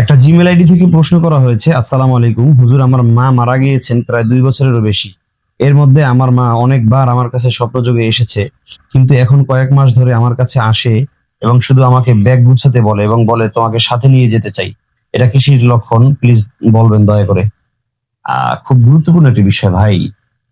একটা Gmail ID থেকে প্রশ্ন করা হয়েছে, আসসালামু আলাইকুম। হুজুর, আমার মা মারা গিয়েছেন প্রায় দুই বছরেরও বেশি। এর মধ্যে আমার মা অনেকবার আমার কাছে স্বপ্নযোগে এসেছে, কিন্তু এখন কয়েক মাস ধরে আমার কাছে আসে এবং শুধু আমাকে ব্যাগ গুছাতে বলে এবং বলে, তোমাকে সাথে নিয়ে যেতে চাই। এটা কিসির লক্ষণ, প্লিজ বলবেন দয়া করে। খুব গুরুত্বপূর্ণ একটি বিষয় ভাই।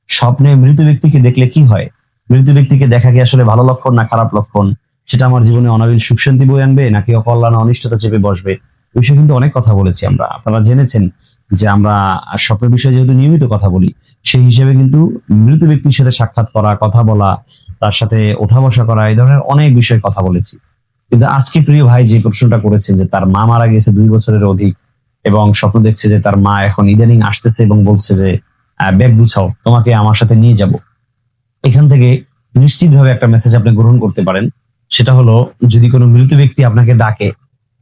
স্বপ্নে মৃত ব্যক্তিকে দেখলে কি হয়? মৃত ব্যক্তিকে দেখা কি আসলে ভালো লক্ষণ না খারাপ লক্ষণ? সেটা আমার জীবনে অনাবিল সুখ শান্তি বই আনবে, নাকি অকল্যাণ অনিষ্টতা চেপে বসবে? বিষয়ে কিন্তু অনেক কথা বলেছি আমরা। আপনারা জেনেছেন যে আমরা স্বপ্নের বিষয়ে যেহেতু নিয়মিত কথা বলি, সেই হিসেবে কিন্তু মৃত ব্যক্তির সাথে সাক্ষাৎ করা, কথা বলা, তার সাথে ওঠা বসা করা, এই ধরনের অনেক বিষয়ে কথা বলেছি। কিন্তু আজকে প্রিয় ভাই যে প্রশ্নটা করেছেন যে তার মা মারা গেছে দুই বছরের অধিক এবং স্বপ্ন দেখছে যে তার মা এখন ইদানিং আসতেছে এবং বলছে যে ব্যাগ গুছাও, তোমাকে আমার সাথে নিয়ে যাব। এখান থেকে নিশ্চিতভাবে একটা মেসেজ আপনি গ্রহণ করতে পারেন। সেটা হলো, যদি কোনো মৃত ব্যক্তি আপনাকে ডাকে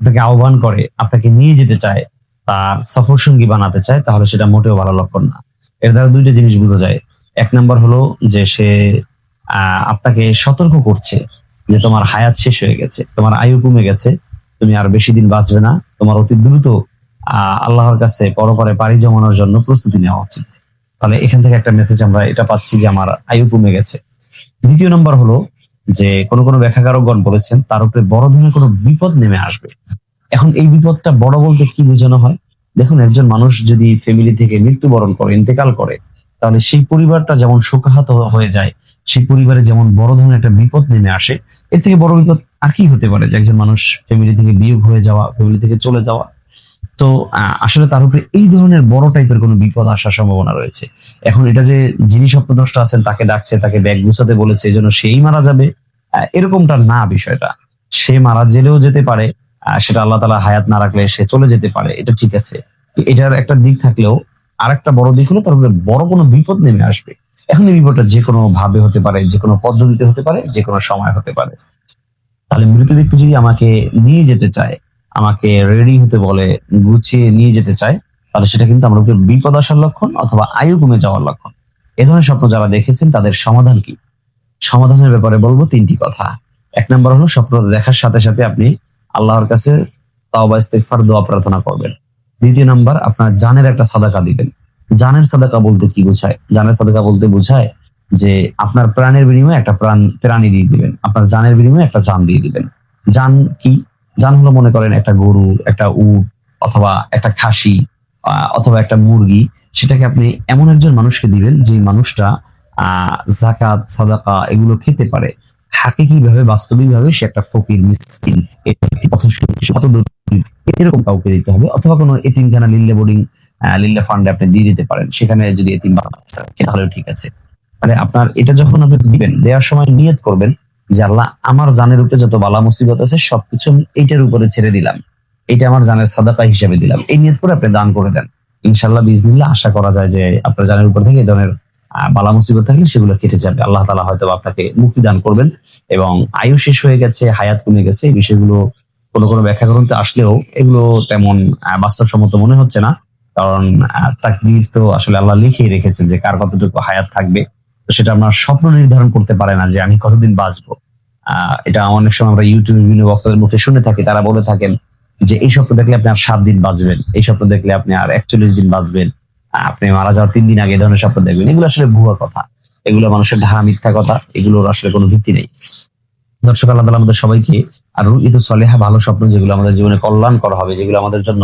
আপনাকে আহ্বান করে, আপনাকে নিয়ে যেতে চায়, তার সফর সঙ্গী বানাতে চায়, তাহলে সেটা মোটেও ভালো লক্ষণ না। এর দ্বারা দুইটা জিনিস বোঝা যায়। এক নম্বর হলো যে সে আপনাকে সতর্ক করছে যে তোমার হায়াত শেষ হয়ে গেছে, তোমার আয়ু কমে গেছে, তুমি আর বেশি দিন বাঁচবে না, তোমার অতি দ্রুত আল্লাহর কাছে পরপরে পাড়ি জমানোর জন্য প্রস্তুতি নেওয়া উচিত। তাহলে এখান থেকে একটা মেসেজ আমরা এটা পাচ্ছি যে আমার আয়ু কমে গেছে। দ্বিতীয় নম্বর হলো যে কোন কোন ব্যাখ্যাকারকগণ বলেছেন, তার উপরে বড় ধরনের কোনো বিপদ নেমে আসবে। এখন এই বিপদটা বড় বলতে কি বোঝানো হয়? দেখুন, একজন মানুষ যদি ফ্যামিলি থেকে মৃত্যুবরণ করে, ইন্তেকাল করে, তাহলে সেই পরিবারটা যেমন শোকাহত হয়ে যায়, সেই পরিবারে যেমন বড় ধরনের একটা বিপদ নেমে আসে, এর থেকে বড় বিপদ আর কি হতে পারে যে একজন মানুষ ফ্যামিলি থেকে বিয়োগ হয়ে যাওয়া ফ্যামিলি থেকে চলে যাওয়া? তো আসলে তার উপরে এই ধরনের বড় টাইপের কোনো বিপদ আসার সম্ভাবনা রয়েছে। এখন এটা যে যিনি স্বপ্নদ্রষ্ট আছেন, তাকে ডাকছে, তাকে ব্যাগ গুছাতে বলেছে, এই জন্য সেই মারা যাবে এরকমটা না বিষয়টা। সে মারা জেলেও যেতে পারে সেটা আল্লাহ তালা হায়াত না রাখলে সে চলে যেতে পারে, এটা ঠিক আছে। এটার একটা দিক থাকলেও আর একটা বড় দিক হলো তার উপরে বড় কোনো বিপদ নেমে আসবে। এখন এই বিপদটা যে কোনো ভাবে হতে পারে, যে কোনো পদ্ধতিতে হতে পারে, যে কোনো সময় হতে পারে। তাহলে মৃত ব্যক্তি যদি আমাকে নিয়ে যেতে চায় আমাকে রেডি হতে বলে, গুছিয়ে নিয়ে যেতে চায়, তাহলে সেটা কিন্তু আমার বিপদ আসার লক্ষণ অথবা আয়ু কমে যাওয়ার লক্ষণ। এ ধরনের স্বপ্ন যারা দেখেছেন, তাদের সমাধান কি? সমাধানের ব্যাপারে বলব তিনটি কথা। এক নম্বর হলো, স্বপ্ন দেখার সাথে সাথে আপনি আল্লাহর কাছে তাওবা, ইস্তেগফার, দোয়া, প্রার্থনা করবেন। দ্বিতীয় নাম্বার, আপনার জানের একটা সাদাকা দিবেন। জানের সাদাকা বলতে কি বোঝায়? জানের সাদাকা বলতে বোঝায় যে আপনার প্রাণের বিনিময়ে একটা প্রাণ, প্রাণী দিয়ে দিবেন। আপনার জানের বিনিময়ে একটা জান দিয়ে দিবেন। জান কি? জান হলো মনে করেন একটা গরু, একটা উট অথবা একটা খাসি অথবা একটা মুরগি, সেটাকে আপনি এমন একজন মানুষকে দিবেন যে মানুষটা আহ জাকাত সাদাকা এগুলো খেতে পারে। হাকিকি ভাবে বাস্তবিক ভাবে সে একটা ফকির, মিসকিন এরকম কাউকে দিতে হবে অথবা কোনো এতিমখানা লিল্লে বোর্ডিং লিল্লে ফান্ডে আপনি দিয়ে দিতে পারেন। সেখানে যদি এতিম তাহলেও ঠিক আছে। তাহলে আপনার এটা যখন আপনি দিবেন, দেওয়ার সময় নিয়ত করবেন যে আল্লাহ, আমার জানের উপরে যত বালা মুসিবত আছে, সবকিছু আমি এইটার উপরে ছেড়ে দিলাম। এটা আমার জানের সাদাকা হিসেবে দিলাম। এই নিয়ত করে আপনি দান করে দেন। ইনশাল্লাহ বিজনিল্লাহ আশা করা যায় যে আপনার জানের উপর থেকে এই ধরনের বালা মুসিবত থাকলে সেগুলো কেটে যাবে। আল্লাহ তালা হয়তো আপনাকে মুক্তি দান করবেন এবং আয়ু শেষ হয়ে গেছে, হায়াত কমে গেছে। এই বিষয়গুলো কোনো কোনো ব্যাখ্যা গ্রন্থে আসলেও এগুলো তেমন বাস্তবসম্মত মনে হচ্ছে না। কারণ তাকদীর তো আসলে আল্লাহ লিখেই রেখেছেন যে কার কতটুকু হায়াত থাকবে। সেটা আমরা স্বপ্ন নির্ধারণ করতে পারে না যে আমি কতদিন বাঁচবো। এটা অনেক সময় আমরা ইউটিউবে বিভিন্ন বক্তাদের মুখে শুনে থাকি, তারা বলে থাকেন যে, এই স্বপ্ন দেখলে আপনি আর সাত দিন বাঁচবেন, এই স্বপ্ন দেখলে আপনি আর একচল্লিশ দিন বাঁচবেন, আপনি মারা যাওয়ার তিন দিন আগে এই ধরনের স্বপ্ন দেখবেন। এগুলো আসলে ভুয়া কথা। এগুলো মানুষের ঢাহা মিথ্যা কথা, এগুলোর আসলে কোনো ভিত্তি নেই। দর্শক আল্লাহ আমাদের সবাইকে আর ঈদু সলেহা ভালো স্বপ্ন যেগুলো আমাদের জীবনে কল্যাণ করা হবে, যেগুলো আমাদের জন্য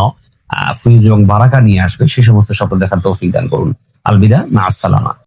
ফুইজ এবং বারাকা নিয়ে আসবে সেই সমস্ত স্বপ্ন দেখার তৌফিক দান করুন। আলবিদা না আসসালামা।